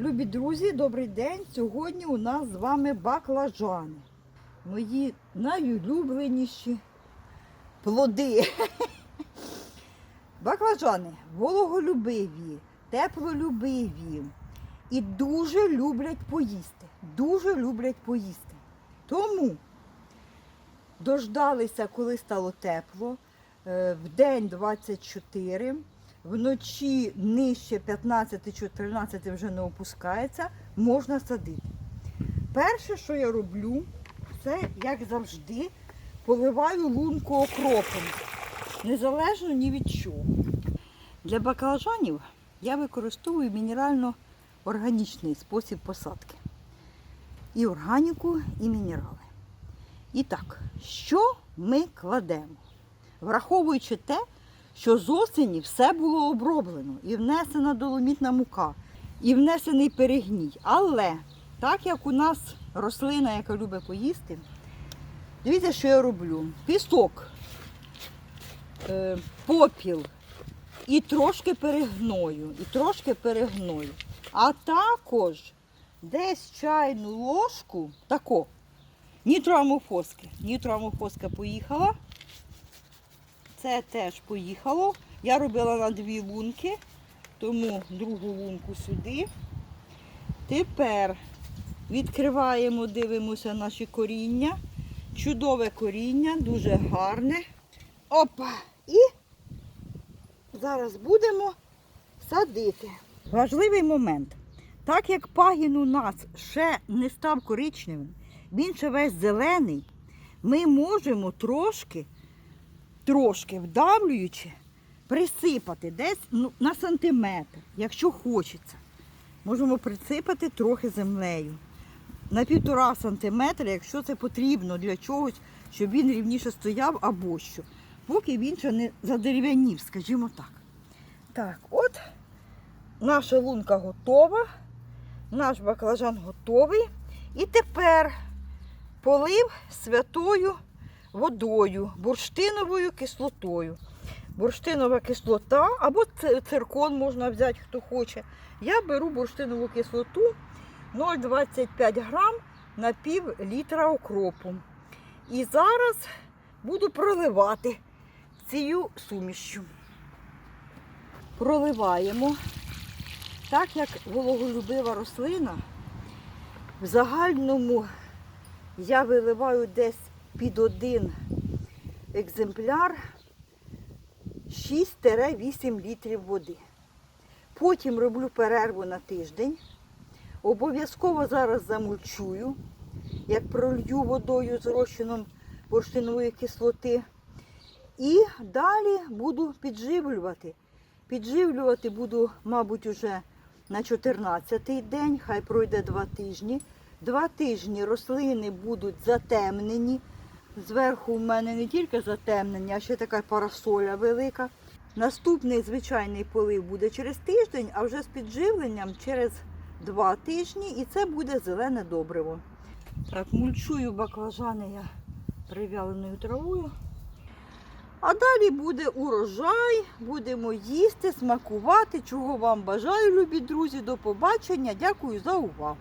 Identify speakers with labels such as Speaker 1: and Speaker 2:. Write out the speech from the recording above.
Speaker 1: Любі друзі, добрий день! Сьогодні у нас з вами баклажани. Мої найулюбленіші плоди. Баклажани вологолюбиві, теплолюбиві і дуже люблять поїсти. Дуже люблять поїсти. Тому дождалися, коли стало тепло. Е, В день 24, вночі нижче 15 чи 13 вже не опускається, можна садити. Перше, що я роблю, це, як завжди, поливаю лунку окропом. Незалежно ні від чого. Для баклажанів я використовую мінерально-органічний спосіб посадки. І органіку, і мінерали. І так, що ми кладемо? Враховуючи те, що з осені все було оброблено, і внесена доломітна мука, і внесений перегній. Але так як у нас рослина, яка любить поїсти, дивіться, що я роблю. Пісок, е, попіл і трошки перегною, і трошки перегною. А також десь чайну ложку, тако, нітроамофоски. Нітроамофоска поїхала. Це теж поїхало. Я робила на дві лунки, тому другу лунку сюди. Тепер відкриваємо, дивимося наші коріння. Чудове коріння, дуже гарне. Опа! І зараз будемо садити. Важливий момент. Так як пагін у нас ще не став коричневим, він ще весь зелений, ми можемо трошки трошки вдавлюючи, присипати десь ну, на сантиметр, якщо хочеться. Можемо присипати трохи землею. На півтора сантиметра, якщо це потрібно для чогось, щоб він рівніше стояв або що. Поки він ще не задерев'янів, скажімо так. Так, от наша лунка готова, наш баклажан готовий. І тепер полив святою водою, бурштиновою кислотою. Бурштинова кислота або циркон можна взяти, хто хоче. Я беру бурштинову кислоту 0,25 грам на пів літра окропу. І зараз буду проливати цією сумішю. Проливаємо. Так як вологолюбива рослина, в загальному я виливаю десь під один екземпляр 6-8 літрів води. Потім роблю перерву на тиждень. Обов'язково зараз замульчую, як пролью водою з розчином бурштинової кислоти. І далі буду підживлювати. Підживлювати буду, мабуть, уже на 14-й день, хай пройде два тижні. Два тижні рослини будуть затемнені. Зверху в мене не тільки затемнення, а ще така парасоля велика. Наступний звичайний полив буде через тиждень, а вже з підживленням через два тижні і це буде зелене добриво. Так, мульчую баклажани я прив'яленою травою. А далі буде урожай, будемо їсти, смакувати, чого вам бажаю, любі друзі. До побачення. Дякую за увагу.